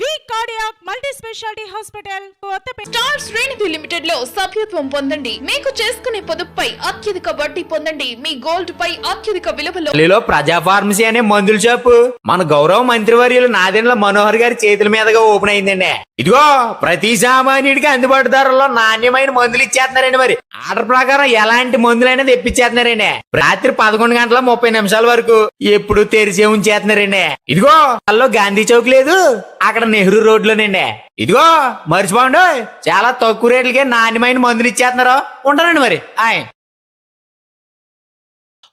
V cardiac multi speciality hospital Kothapeta star Srenidhi లిమిటెడ్లో సభ్యత్వం పొందండి. మీకు చేసుకునే పొదుపుపై అత్యధిక వడ్డీ పొందండి. మీ గోల్డ్ పై అత్యధిక విలువలో ఢిల్లీలో ప్రజా ఫార్మసీ అనే మందుల షాపు మన గౌరవ మంత్రివర్యులు నాదెండ్ల మనోహర్ గారి చేతుల మీదుగా ఓపెన్ అయిందండి. ఇదిగో ప్రతి సామాన్యుడికి అందుబాటు ధరల్లో నాణ్యమైన మందులు ఇచ్చేస్తున్నారండి మరి. ఆర్డర్ ప్రకారం ఎలాంటి మందులైనా తెప్పించేస్తున్నారండి. రాత్రి పదకొండు గంటల ముప్పై నిమిషాల వరకు ఎప్పుడు తెరిచే ఉంచేస్తున్నారండి. ఇదిగో అల్లో గాంధీ చౌక్ లేదు. అక్కడ నెహ్రూ రోడ్లోనండి ఇదిగో మర్చిపోండి. చాలా తక్కువ రేట్లకే నాణ్యమైన మందులు ఇచ్చేస్తున్నారు ఉంటానండి మరి. ఆయ్.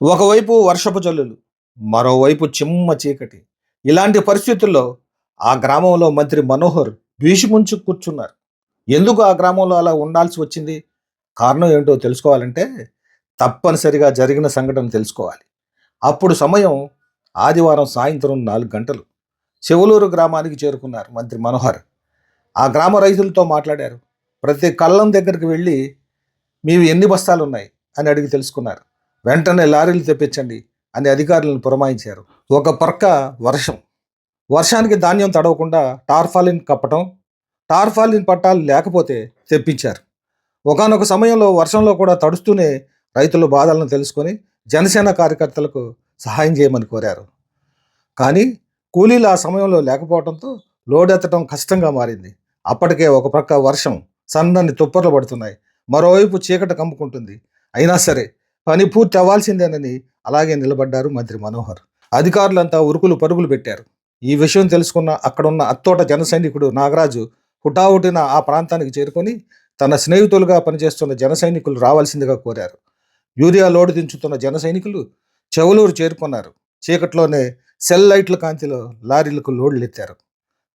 ఒకవైపు వర్షపు జల్లులు మరోవైపు చిమ్మ చీకటి. ఇలాంటి పరిస్థితుల్లో ఆ గ్రామంలో మంత్రి మనోహర్ భీషుముంచు కూర్చున్నారు. ఎందుకు ఆ గ్రామంలో అలా ఉండాల్సి వచ్చింది? కారణం ఏంటో తెలుసుకోవాలంటే తప్పనిసరిగా జరిగిన సంఘటన తెలుసుకోవాలి. అప్పుడు సమయం ఆదివారం సాయంత్రం నాలుగు గంటలు. చెవులూరు గ్రామానికి చేరుకున్నారు మంత్రి మనోహర్. ఆ గ్రామ రైతులతో మాట్లాడారు. ప్రతి కళ్ళం దగ్గరికి వెళ్ళి మీవి ఎన్ని బస్తాలు ఉన్నాయి అని అడిగి తెలుసుకున్నారు. వెంటనే లారీలు తెప్పించండి అని అధికారులను పురమాయించారు. ఒక పక్క వర్షం. వర్షానికి ధాన్యం తడవకుండా టార్ఫాలిన్ కప్పటం టార్ఫాలిన్ పట్టాలు లేకపోతే తెప్పించారు. ఒకానొక సమయంలో వర్షంలో కూడా తడుస్తూనే రైతుల బాధలను తెలుసుకొని జనసేన కార్యకర్తలకు సహాయం చేయమని కోరారు. కానీ కూలీలు ఆ సమయంలో లేకపోవడంతో లోడ్ ఎత్తడం కష్టంగా మారింది. అప్పటికే ఒక ప్రక్క వర్షం సన్నని తుప్పర్లు పడుతున్నాయి. మరోవైపు చీకట కమ్ముకుంటుంది. అయినా సరే పని పూర్తి అవ్వాల్సిందేనని అలాగే నిలబడ్డారు మంత్రి మనోహర్. అధికారులంతా ఉరుకులు పరుగులు పెట్టారు. ఈ విషయం తెలుసుకున్న అక్కడున్న అత్తోట జన సైనికుడు నాగరాజు హుటాహుటిన ఆ ప్రాంతానికి చేరుకొని తన స్నేహితులుగా పనిచేస్తున్న జన సైనికులు రావాల్సిందిగా కోరారు. యూరియా లోడు దించుతున్న జన సైనికులు చెవులూరు చేరుకున్నారు. చీకట్లోనే సెల్ లైట్ల కాంతిలో లారీలకు లోడ్లు ఎత్తారు.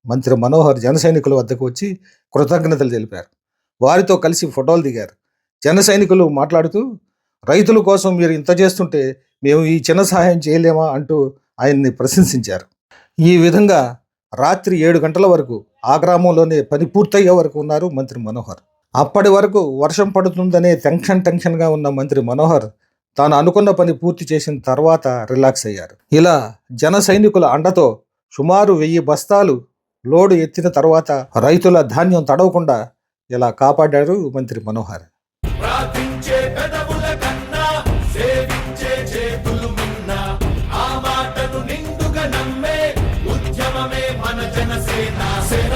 మంత్రి మనోహర్ జన సైనికుల వద్దకు వచ్చి కృతజ్ఞతలు తెలిపారు. వారితో కలిసి ఫోటోలు దిగారు. జన సైనికులు మాట్లాడుతూ రైతుల కోసం మీరు ఇంత చేస్తుంటే మేము ఈ చిన్న సహాయం చేయలేమా? అంటూ ఆయన్ని ప్రశంసించారు. ఈ విధంగా రాత్రి ఏడు గంటల వరకు ఆ గ్రామంలోనే పని పూర్తయ్యే వరకు ఉన్నారు మంత్రి మనోహర్. అప్పటి వరకు వర్షం పడుతుందనే టెన్షన్ టెన్షన్గా ఉన్న మంత్రి మనోహర్ తాను అనుకున్న పని పూర్తి చేసిన తర్వాత రిలాక్స్ అయ్యారు. ఇలా జన సైనికుల అండతో సుమారు వెయ్యి బస్తాలు లోడు ఎత్తిన తర్వాత రైతుల ధాన్యం తడవకుండా ఇలా కాపాడారు మంత్రి మనోహర్. ఉద్యమమే మన జనసేన.